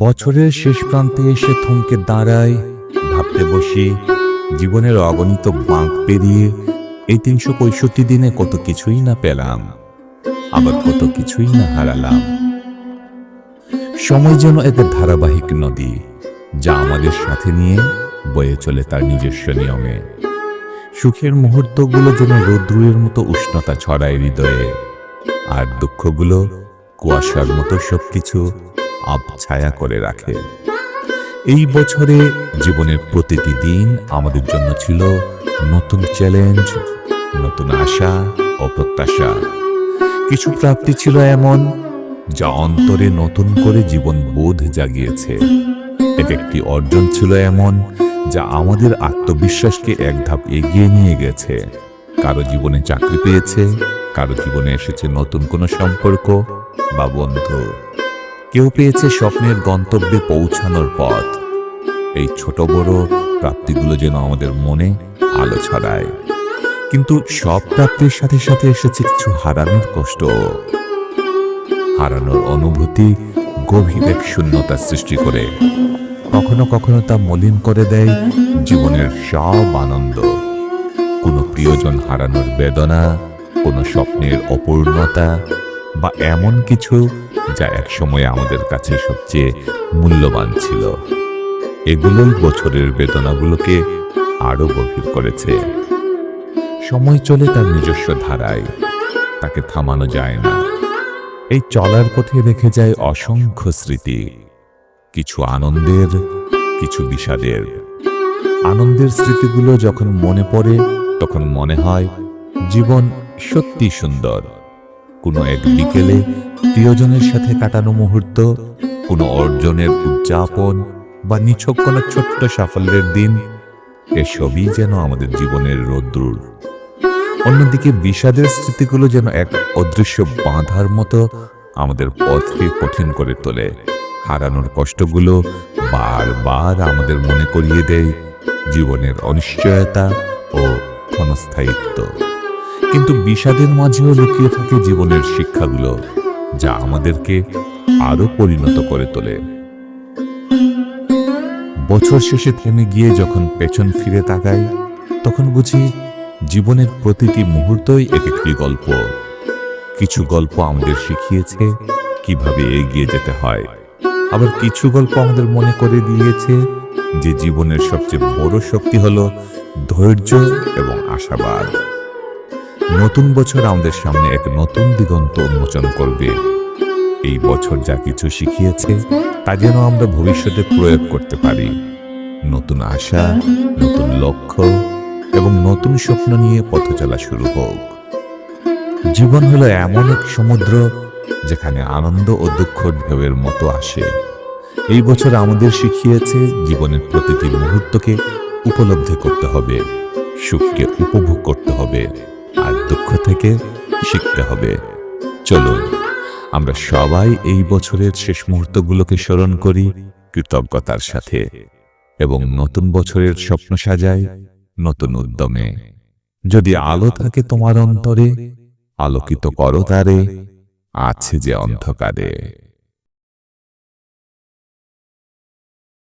বছরের শেষ প্রান্তে এসে থমকে দাঁড়াই, ভাবতে বসি, জীবনের অগণিত বাঁক পেরিয়ে এই তিনশো পঁয়ষট্টি দিনে কত কিছুই না পেলাম, আবার কত কিছুই না হারালাম। সময় যেন এক ধারাবাহিক নদী, যা আমাদের সাথে নিয়ে বয়ে চলে তার নিজস্ব নিয়মে। সুখের মুহূর্তগুলো যেন রৌদ্রুয়ের মতো উষ্ণতা ছড়ায় হৃদয়ে। আর দুঃখগুলো কুয়াশার মতো সবকিছু আবছায়া করে রাখে। এই বছরে জীবনের প্রতিটি দিন আমাদের জন্য ছিল নতুন চ্যালেঞ্জ, নতুন আশা ও প্রত্যাশা। কিছু প্রাপ্তি ছিল এমন যা অন্তরে নতুন করে জীবন বোধ জাগিয়েছে। এক একটি অর্জন ছিল এমন যা আমাদের আত্মবিশ্বাসকে এক ধাপ এগিয়ে নিয়ে গেছে। কারও জীবনে চাকরি পেয়েছে, কারও জীবনে এসেছে নতুন কোনো সম্পর্ক বা বন্ধু। কেউ পেয়েছে স্বপ্নের গন্তব্যে পৌঁছানোর পথ। এই ছোট বড় প্রাপ্তিগুলো যেন আমাদের মনে আলো ছড়ায়। কিন্তু সব প্রাপ্তির সাথে সাথে এসেছে কিছু হারানোর কষ্ট। হারানোর অনুভূতি গভীর এক শূন্যতা সৃষ্টি করে। কখনো কখনো তা মলিন করে দেয় জীবনের সব আনন্দ। কোনো প্রিয়জন হারানোর বেদনা, কোনো স্বপ্নের অপূর্ণতা বা এমন কিছু যা একসময় আমাদের কাছে সবচেয়ে মূল্যবান ছিল। এগুলোই বছরের বেদনাগুলোকে আরও গভীর করেছে। সময় চলে তার নিজস্ব ধারায়, তাকে থামানো যায় না। এই চলার পথে রেখে যায় অসংখ্য স্মৃতি। কিছু আনন্দের, কিছু বিষাদের। আনন্দের স্মৃতিগুলো যখন মনে পড়ে, তখন মনে হয় জীবন সত্যি সুন্দর। কোনো এক বিকেলে প্রিয়জনের সাথে কাটানো মুহূর্ত, কোনো অর্জনের উদযাপন বা নিছক কোনো ছোট্ট সাফল্যের দিন, এসবই যেন আমাদের জীবনের রোদ্রুর অন্যদিকে বিষাদের স্মৃতিগুলো যেন এক অদৃশ্য বাঁধার মতো আমাদের পথকে কঠিন করে তোলে। হারানোর কষ্টগুলো বারবার আমাদের মনে করিয়ে দেয় জীবনের অনিশ্চয়তা ও ক্ষণস্থায়িত্ব কিন্তু বিষাদের মাঝেও লুকিয়ে থাকে জীবনের শিক্ষাগুলো যা আমাদেরকে আরও পরিণত করে তোলে। বছর শেষে থেমে গিয়ে যখন পেছন ফিরে তাকাই, তখন বুঝি জীবনের প্রতিটি মুহূর্তই এক একটি গল্প। কিছু গল্প আমাদের শিখিয়েছে কীভাবে এগিয়ে যেতে হয়। আবার কিছু গল্প আমাদের মনে করে দিয়েছে যে জীবনের সবচেয়ে বড় শক্তি হলো ধৈর্য এবং আশাবাদ। নতুন বছর আমাদের সামনে এক নতুন দিগন্ত উন্মোচন করবে। এই বছর যা কিছু শিখিয়েছে, তা যেন আমরা ভবিষ্যতে প্রয়োগ করতে পারি। নতুন আশা, নতুন লক্ষ্য এবং নতুন স্বপ্ন নিয়ে পথ চলা শুরু হোক। জীবন হলো এমন এক সমুদ্র যেখানে আনন্দ ও দুঃখ ঢেউয়ের মতো আসে। এই বছর আমাদের শিখিয়েছে জীবনের প্রতিটি মুহূর্তকে উপলব্ধি করতে হবে, সুখকে উপভোগ করতে হবে, আর দুঃখ থেকে শিখতে হবে। চলুন, আমরা সবাই এই বছরের শেষ মুহূর্তগুলোকে স্মরণ করি কৃতজ্ঞতার সাথে এবং নতুন বছরের স্বপ্ন সাজাই নতুন উদ্যমে। যদি আলো থাকে তোমার অন্তরে, আলোকিত করো তারে আছে যে অন্ধকারে